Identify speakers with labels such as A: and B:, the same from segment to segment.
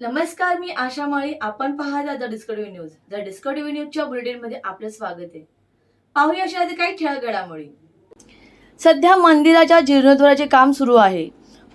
A: नमस्कार मी आशा माळी. आपण पाहता the Discovery News. The Discovery न्यूजच्या बुलेटिनमध्ये आपलं स्वागत आहे. पाहूया अशा काही ठळक घडामोडी सध्या मंदिराच्या जीर्णोद्धाराचे काम सुरू आहे.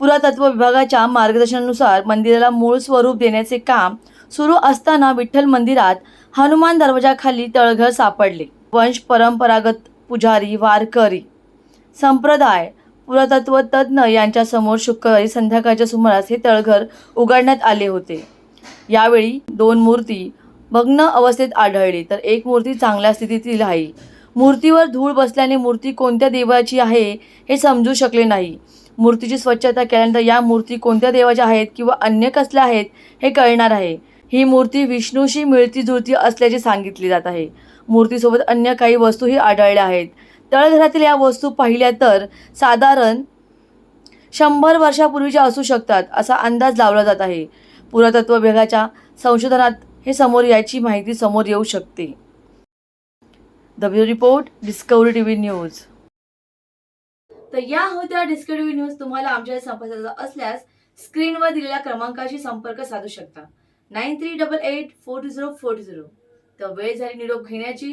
A: पुरातत्व विभागाच्या मार्गदर्शनानुसार मंदिराला मूळ स्वरूप देण्याचे काम सुरू असताना विठ्ठल मंदिरात हनुमान दरवाजाखाली तळघर सापडले. वंश परंपरागत पुजारी वारकरी संप्रदाय पुरातत्व तज्ज्ञ यांच्यासमोर शुक्रवारी संध्याकाळच्या सुमारास हे तळघर उघडण्यात आले होते. यावेळी दोन मूर्ती भग्न अवस्थेत आढळली तर एक मूर्ती चांगल्या स्थितीतील आहे. मूर्तीवर धूळ बसल्याने मूर्ती कोणत्या देवाची आहे हे समजू शकले नाही. मूर्तीची स्वच्छता केल्यानंतर या मूर्ती कोणत्या देवाच्या आहेत किंवा अन्य कसल्या आहेत हे कळणार आहे. ही मूर्ती विष्णूशी मिळती जुळती असल्याचे सांगितले जात आहे. मूर्तीसोबत अन्य काही वस्तूही आढळल्या आहेत. तळघरातील या वस्तू पाहिल्या तर साधारण शंभर वर्षापूर्वीच्या असू शकतात असा अंदाज लावला जात आहे. पुरातत्व विभागाच्या संशोधनात हे समोर याची माहिती समोर येऊ शकते. The report Discovery T V News तर या होत्या डिस्कवरी न्यूज तुम्हाला आमच्या संपर्क असल्यास स्क्रीनवर दिलेल्या क्रमांकाशी संपर्क साधू शकता. Nine three double eight four two zero four two zero. तर वेळ झाली निरोप घेण्याची.